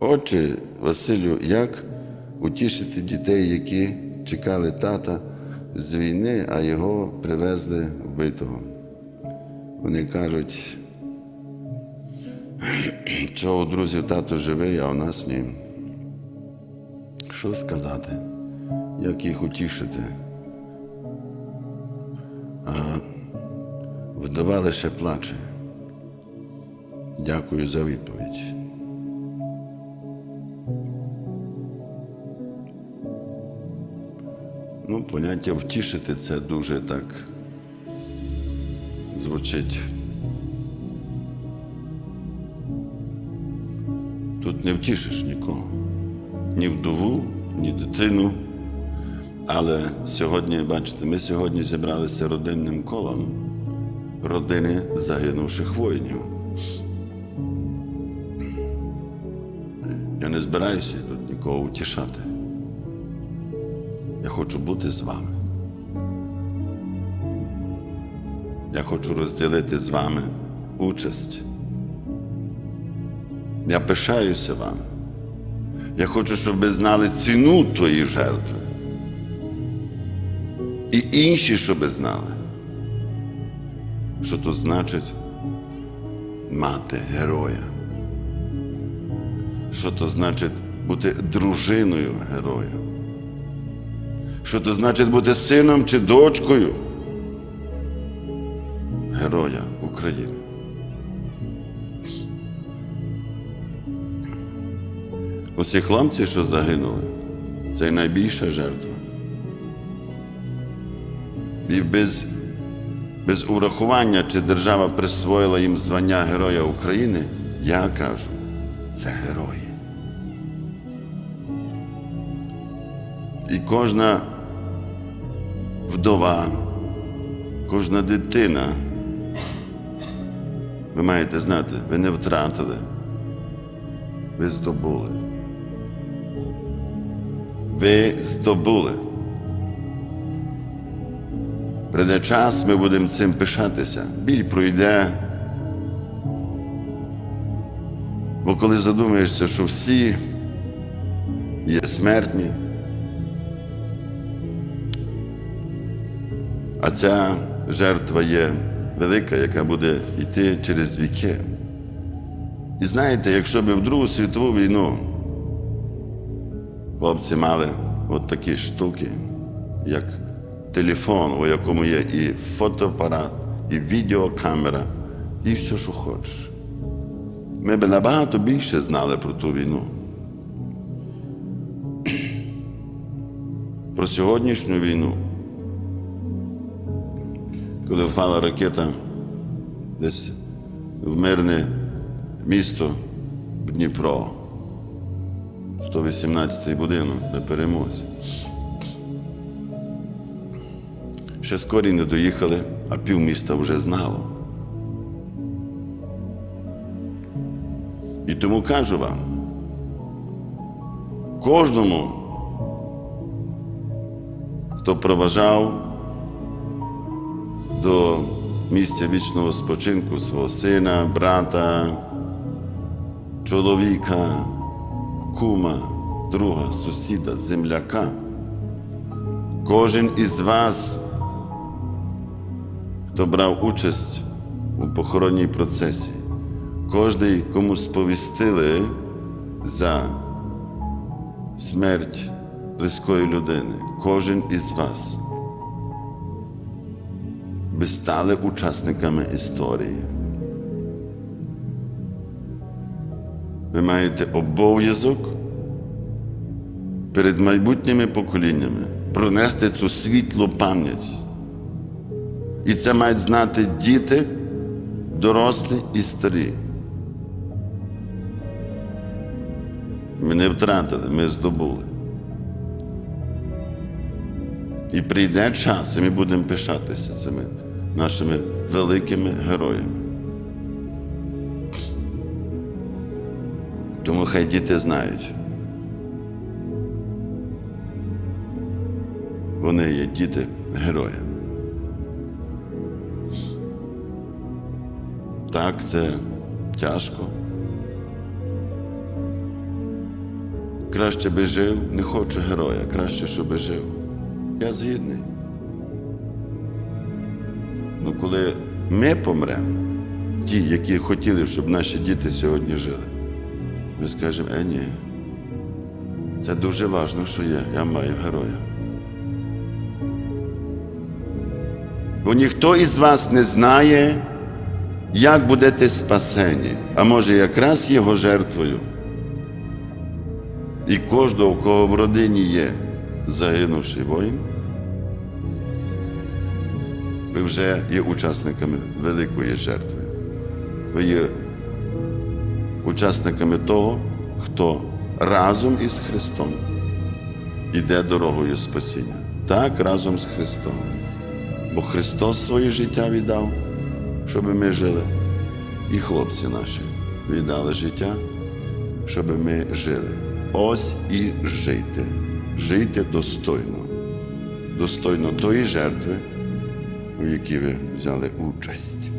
Отче Василю, як утішити дітей, які чекали тата з війни, а його привезли вбитого? Вони кажуть, що у друзів тато живий, а у нас ні. Що сказати? Як їх утішити? А вдова лише плаче. Дякую за відповідь. Ну, поняття втішити це дуже так звучить. Тут не втішиш нікого, ні вдову, ні дитину. Але сьогодні, бачите, ми сьогодні зібралися родинним колом родини загинувших воїнів. Я не збираюся тут нікого утішати. Я хочу бути з вами. Я хочу розділити з вами участь. Я пишаюся вами. Я хочу, щоб ви знали ціну тої жертви. І інші, щоб ви знали, що то значить мати героя. Що то значить бути дружиною героя. Що то значить бути сином чи дочкою Героя України. Оці хлопці, що загинули, це найбільша жертва. І без, без урахування, чи держава присвоїла їм звання Героя України, я кажу, це герої. І кожна вдова, кожна дитина, ви маєте знати, ви не втратили, ви здобули. Ви здобули. Прийде час, ми будемо цим пишатися. Біль пройде. Бо коли задумаєшся, що всі є смертні, а ця жертва є велика, яка буде йти через віки. І знаєте, якщо б в Другу світову війну хлопці мали от такі штуки, як телефон, у якому є і фотоапарат, і відеокамера, і все, що хочеш. Ми б набагато більше знали про ту війну. Про сьогоднішню війну. Коли впала ракета десь в мирне місто Дніпро, 118-й будинок на перемозі. Ще скорі не доїхали, а півміста вже знало. І тому кажу вам, кожному, хто проважав до місця вічного спочинку свого сина, брата, чоловіка, кума, друга, сусіда, земляка. Кожен із вас, хто брав участь у похоронній процесії, кожен, кому сповістили за смерть близької людини, кожен із вас. Ви стали учасниками історії. Ви маєте обов'язок перед майбутніми поколіннями пронести цю світлу пам'ять. І це мають знати діти, дорослі і старі. Ми не втратили, ми здобули. І прийде час, і ми будемо пишатися цими нашими великими героями. Тому хай діти знають. Вони є діти героя. Так, це тяжко. краще би жив, не хочу героя, краще, щоб жив. Я згідний. Ну, коли ми помремо, ті, які хотіли, щоб наші діти сьогодні жили, ми скажемо, е, ні. Це дуже важливо, що є. Я маю героя. Бо ніхто із вас не знає, як будете спасені, а може якраз його жертвою. І кожного, у кого в родині є загинувший воїн, ви вже є учасниками великої жертви. Ви є учасниками того, хто разом із Христом іде дорогою спасіння. Так, разом з Христом. Бо Христос своє життя віддав, щоб ми жили. І хлопці наші віддали життя, щоб ми жили. Ось і жити. Жити достойно. Достойно тої жертви, у якій ви взяли участь.